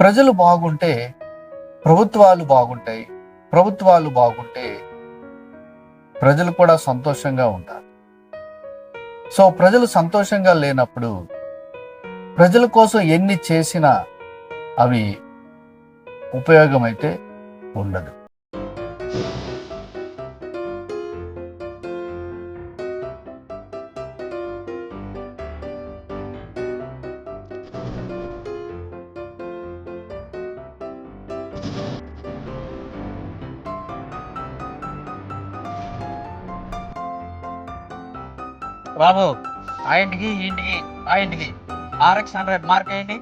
ప్రజలు బాగుంటే ప్రభుత్వాలు బాగుంటాయి ప్రభుత్వాలు బాగుంటే ప్రజలు కూడా సంతోషంగా ఉంటారు. సో ప్రజలు సంతోషంగా లేనప్పుడు ప్రజల కోసం ఎన్ని చేసినా అవి ఉపయోగమైతే ఉండదు. బాబు ఆ ఇంటికి ఈ ఇంటికి ఆ ఇంటికి. ఆర్ఎక్స్ హండ్రెడ్ మార్క్ వేయండి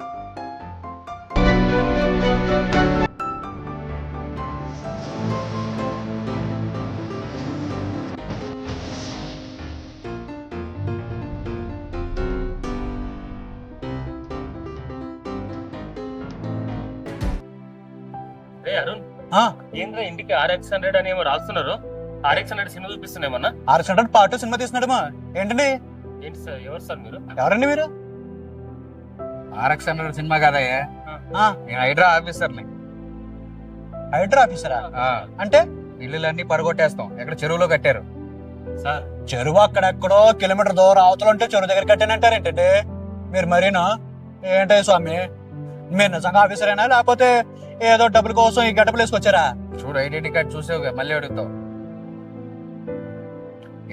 అరుణ్? ఆ. ఏంద్రా ఇంటికి ఆర్ఎక్స్ హండ్రెడ్ అని ఏమో రాస్తున్నారు? ఆర్ఎక్స్ హండ్రెడ్ సినిమా చూపిస్తున్నామన్నా ఆర్ఎక్స్ హండ్రెడ్ పార్ట్ సినిమా తీస్తున్నాడమ్మా. ఏంటండి? ఏంటి సార్ ఎవరు సార్ మీరు? ఎవరండి మీరు? ఆర్ఎక్స్ హండ్రెడ్ సినిమా కదయ్యా నేను హైడ్రా ఆఫీసర్ని. హైడ్రా ఆఫీసరా? ఆ, అంటే? ఇల్లులన్నీ పడగొట్టేస్తాం ఎక్కడ చెరువులో కట్టారు. సార్. చెరువు అక్కడెక్కడో కిలోమీటర్ దూరం అవతల ఉంటే చెరువు దగ్గర కట్టానంటారు ఏంటండి? మీరు మరీనా? ఏంటే స్వామి? మీరు నిజంగా ఆఫీసరేనా? లేకపోతే ఏదో డబ్బుల కోసం ఈ గడపలు వేసుకొచ్చారా? చూడు ఐడెంటిటీ కార్డ్ చూసావు మళ్ళీ అడుగుతావు.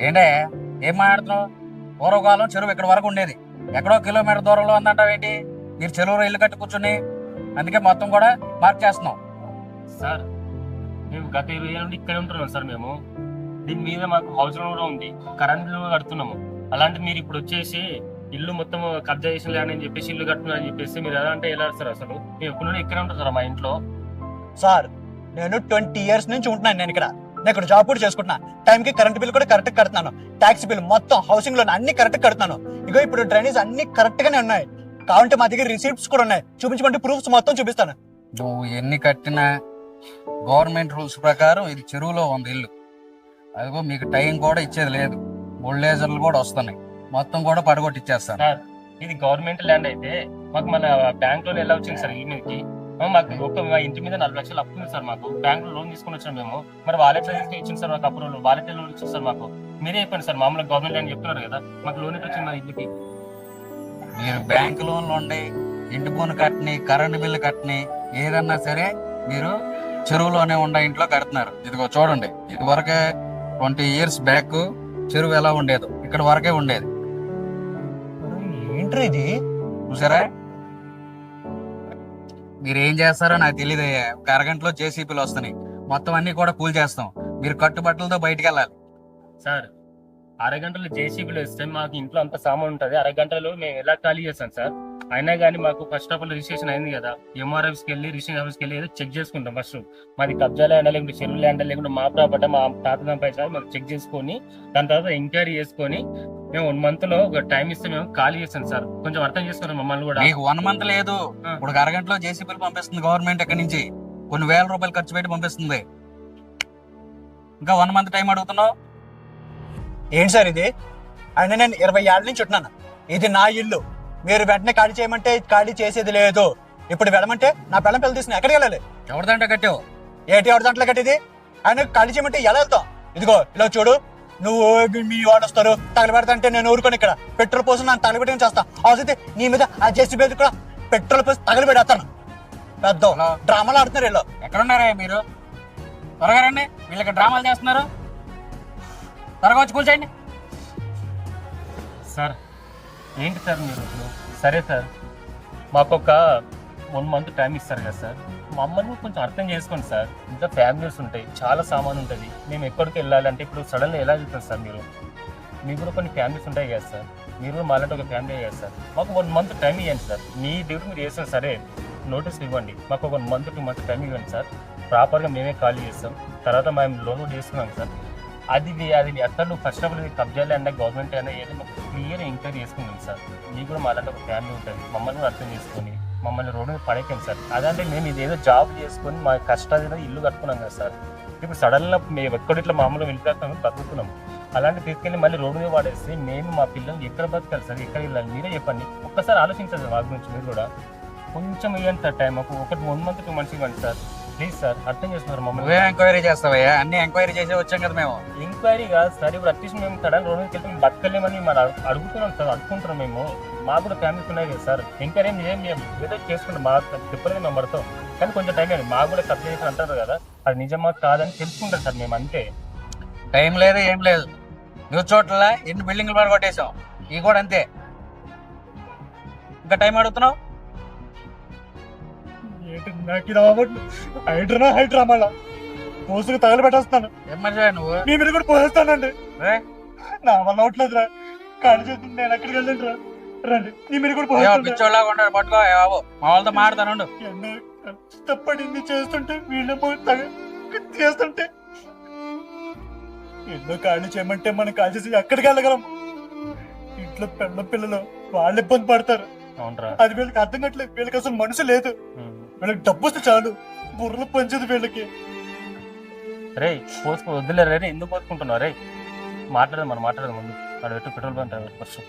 ఏంటే ఏం మాట్లాడుతున్నావు? పూర్వకాలం చెరువు ఇక్కడ వరకు ఉండేది. ఎక్కడో కిలోమీటర్ దూరంలో ఉందంటావేంటి? మీరు చెరువులో ఇల్లు కట్టి కూర్చుని అందుకే మొత్తం కూడా మార్చేస్తున్నాం సార్ మేము గత ఇరవై ఏళ్ళ నుండి ఇక్కడే ఉంటున్నాం సార్ మేము. దీని మీద మాకు హౌస్ లోన్ కూడా ఉంది. కరెంట్ బిల్ కూడా కడుతున్నాము. అలాంటి మీరు ఇప్పుడు వచ్చేసి ఇల్లు మొత్తం కబ్జా చేసిన ల్యాండ్ అని చెప్పేసి ఇల్లు కట్టున్నా అని చెప్పేసి మీరు ఎలా అంటే ఎలా సార్ అసలు? మేము ఎప్పుడు ఇక్కడే ఉంటాం సార్ మా ఇంట్లో? సార్ నేను ట్వంటీ ఇయర్స్ నుంచి ఉంటున్నాను నేను ఇక్కడ. నేను ఇక్కడ జాబ్ కూడా చేసుకుంటున్నా. టైంకి కరెంట్ బిల్ కూడా కరెక్ట్ కడుతున్నాను. ట్యాక్స్ బిల్ మొత్తం హౌసింగ్ లోన్ అన్ని కరెక్ట్ కడుతున్నాను. ఇగో ఇప్పుడు డ్రైనేజ్ అన్ని కరెక్ట్ గానే ఉన్నాయి. కావాలంటే మా దగ్గర రిసీప్ట్స్ కూడా ఉన్నాయి. చూపించమంటే ప్రూఫ్స్ మొత్తం చూపిస్తాను. నువ్వు ఎన్ని కట్టినా గవర్నమెంట్ రూల్స్ ప్రకారం ఇది చెరువులో ఉంది ఇల్లు. అదిగో మీకు టైం కూడా ఇచ్చేది లేదు. బుల్డేజర్లు కూడా వస్తున్నాయి. మొత్తం కూడా పడగొట్టిచ్చేస్తాను. సార్ ఇది గవర్నమెంట్ ల్యాండ్ అయితే మాకు మన బ్యాంక్ లోన్ ఎలా వచ్చింది సార్ ఇల్లు మీదకి? మాకు ఒక ఇంటి మీద నలభై లక్షలు అప్పు ఉంది సార్ మాకు. బ్యాంక్లో లోన్ తీసుకుని వచ్చాం మేము. మరి వాలెట్ ఇచ్చింది సార్ మాకు అప్రూవల్ వాలెట్ లోన్ ఇచ్చింది సార్ మాకు. మీరే చెప్పండి సార్ మామూలుగా గవర్నమెంట్ ల్యాండ్ చెప్తున్నారు కదా మాకు లోన్ ఎట్లా వచ్చింది మా ఇల్లుకి మీరు బ్యాంక్ లోన్లు ఉండి ఇంటి పన్ను కట్టని కరెంటు బిల్లు కట్టని ఏదన్నా సరే మీరు చెరువులోనే ఉండే ఇంట్లో కడుతున్నారు. ఇదిగో చూడండి ఇది వరకే ట్వంటీ ఇయర్స్ బ్యాక్ చెరువు ఎలా ఉండేది ఇక్కడ వరకే ఉండేది. ఏంట్రీ ఇది? చూసారా? మీరు ఏం చేస్తారో నాకు తెలియదు ఒక అరగంటలో జేసీపీలు వస్తున్నాయి. మొత్తం అన్ని కూడా కూల్ చేస్తాం. మీరు కట్టుబట్టలతో బయటికి వెళ్ళాలి సార్ అరగంటలో జేసీబీలో ఇస్తే మాకు ఇంట్లో అంత సామాన్ ఉంటుంది. అరగంటలో మేము ఎలా ఖాళీ చేస్తాం సార్? అయినా కానీ మాకు ఫస్ట్ ఆఫ్ ఆల్ రిజిస్ట్రేషన్ అయింది కదా. ఎంఆర్ఎఫ్స్కి వెళ్ళి రిజిస్ట్రేషన్ ఆఫీస్కి వెళ్ళి ఏదో చెక్ చేసుకుంటాం ఫస్ట్. మాది కబ్జా ల్యాండ్ లేకుంటే చెరువు ల్యాండ్ లేకుంటే మా ప్రాపర్టీ మా తాత సంపాదించాలి మాకు చెక్ చేసుకొని దాని తర్వాత ఎంక్వైరీ చేసుకొని మేము వన్ మంత్లో ఒక టైం ఇస్తే మేము ఖాళీ చేస్తాం సార్. కొంచెం అర్థం చేసుకున్నాం మమ్మల్ని కూడా. మీకు వన్ మంత్ లేదు. ఇప్పుడు అరగంటలో జేసీపీలు పంపిస్తుంది గవర్నమెంట్ ఎక్కడి నుంచి? కొన్ని వేల రూపాయలు ఖర్చు పెట్టి పంపిస్తుంది. ఇంకా వన్ మంత్ టైం అడుగుతున్నావు? ఏంటి సార్ ఇది? ఆయన నేను ఇరవై ఏళ్ళ నుంచి ఉంటున్నాను. ఇది నా ఇల్లు. మీరు వెంటనే ఖాళీ చేయమంటే ఖాళీ చేసేది లేదు. ఇప్పుడు వెళ్ళమంటే నా పిల్లం పిల్లలు తీసుకుని ఎక్కడికి వెళ్ళాలి? ఎవరిదంటే కట్టావు? ఏటి ఎవరి దాంట్లో కట్టేది? ఆయన ఖాళీ చేయమంటే ఎలా వెళ్తాం? ఇదిగో ఇలా చూడు. నువ్వు మీ- వాడు వస్తారు తగలబెడతాంటే నేను ఊరుకోను ఇక్కడ. పెట్రోల్ పోసి నన్ను తగలబెట్టి చేస్తా. అవసరం నీ మీద ఆ జెస్సీ మీద కూడా పెట్రోల్ పోసి తగలబెడతాను పెద్ద. డ్రామాలు ఆడుతున్నారు వీళ్ళు. ఎక్కడున్నారా మీరు? త్వరగా రండి. వీళ్ళకి డ్రామాలు చేస్తున్నారు. త్వరగా వచ్చి కూర్చోండి సార్ ఏంటి సార్ మీరు? ఇప్పుడు సరే సార్. మాకు ఒక వన్ మంత్ టైం ఇస్తారు కదా సార్. మమ్మల్ని కొంచెం అర్థం చేసుకోండి సార్. ఇంకా ఫ్యామిలీస్ ఉంటాయి చాలా సామాన్ ఉంటుంది. మేము ఎక్కడికి వెళ్ళాలి అంటే ఇప్పుడు సడన్గా ఎలా వెళ్తారు సార్ మీరు? మీకు కూడా కొన్ని ఫ్యామిలీస్ ఉంటాయి కదా సార్. మీరు కూడా మాలాంటి ఒక ఫ్యామిలీ కదా సార్. మాకు వన్ మంత్ టైం ఇవ్వండి సార్. మీ డ్యూటీ మీరు చేసిన సరే నోటీస్ ఇవ్వండి. మాకు ఒక మంత్ టూ మంత్ టైం ఇవ్వండి సార్. ప్రాపర్గా మేమే ఖాళీ చేస్తాం. తర్వాత మేము లోన్ కూడా తీసుకున్నాం సార్. అది అది అసలు ఫస్ట్ ఆఫ్ ఆల్ కబ్జాలు అయినా గవర్నమెంట్ అయినా ఏదో క్లియర్ ఎంక్వైరీ చేసుకుందాం సార్. మీకు కూడా మాలాంటి ఒక ఫ్యామిలీ ఉంటుంది. మమ్మల్ని కూడా అర్థం చేసుకొని మమ్మల్ని రోడ్డు మీద పడేకండి సార్. అదంటే మేము ఇదేదో జాబ్ చేసుకొని మా కష్టాలు ఏదో ఇల్లు కట్టుకున్నాం కదా సార్. ఇప్పుడు సడన్గా మేము ఎక్కడ ఇట్లా మామూలుగా వెళ్ళిపోతాం బతుకుతున్నాం అలాంటి తీసుకెళ్ళి మళ్ళీ రోడ్డు మీద పడేసి మేము మా పిల్లల్ని ఎక్కడ బతకాలి సార్? ఎక్కడ వెళ్ళాలి? మీరే చెప్పండి. ఒక్కసారి ఆలోచించాలి వాళ్ళ గురించి మీరు కూడా. కొంచెం ఇవ్వండి సార్ టైం. ఒక ఒకటి వన్ మంత్ టూ మంత్స్ ఇవ్వండి సార్. ప్లీజ్ సార్ అర్థం చేస్తున్నారు మమ్మల్ని. నువ్వే ఎంక్వైరీ చేస్తావయ్యా? అన్ని ఎంక్వైరీ చేసే వచ్చాం కదా మేము. ఎంక్వైరీ కాదు సార్ ఇప్పుడు అట్లీస్ట్ మేము తడని రోజు వెళ్తే మేము బతకలేమని మరి అడు- అడుగుతున్నాం సార్ అడుగుతుంటున్నాం మేము. మాకు కూడా ఫ్యామిలీస్ ఉన్నాయి కదా సార్ ఎంక్వైరీ ఏం చేయం మేము ఏదో చేసుకుంటాం. మా చెప్పలేదు మేము పడతాం. కానీ కొంచెం టైం లేదు. మాకు కూడా సప్లై చేసి అంటారు కదా. అది నిజమా కాదని తెలుసుకుంటాం సార్ మేము అంతే. టైం లేదు ఏం లేదు. నువ్వు చోట్ల ఎన్ని బిల్డింగ్లు పడి కొట్టేశాం ఇవి కూడా అంతే. ఇంకా టైం అడుగుతున్నావు? ఏంటి? నాకు ఇది అవ్వబట్టు హైడ్రా హైడ్రా మళ్ళా? పోసుకు తగలబెట్టేస్తాను ఏం నువ్వు? మీ మీద కూడా పోసేస్తానండి? నా వల్ల అవట్లేదురా కాడి చేస్తుంది నేను ఎక్కడికి వెళ్ళండి రా రండి. మీ మీద కూడా పిచ్చోళ్ళగా ఉంటాడు పట్టుకో. బాబు మా వాళ్ళతో మాడతాను ఎన్నో కష్టపడింది చేస్తుంటే వీళ్ళ పోయి తగ చేస్తుంటే. ఎన్నో కాళ్ళు చేయమంటే మనం కాల్ చేసి ఎక్కడికి వెళ్ళగలం? ఇంట్లో పిల్ల పిల్లలు వాళ్ళు ఇబ్బంది పడతారు. అవునరా. అది వీళ్ళకి అర్థం కావట్లేదు. వీళ్ళకి అసలు మనసు లేదు. వీళ్ళకి డబ్బు వస్తే చాలు. బుర్రలు పంచదు వీళ్ళకి. రే పోసుకు వద్దులే రే ఎందుకు పోసుకుంటున్నావు? రే మాట్లాడదు మనం మాట్లాడదు ముందు. అక్కడ పెట్టు పెట్రోల్ బంక్ ఫస్ట్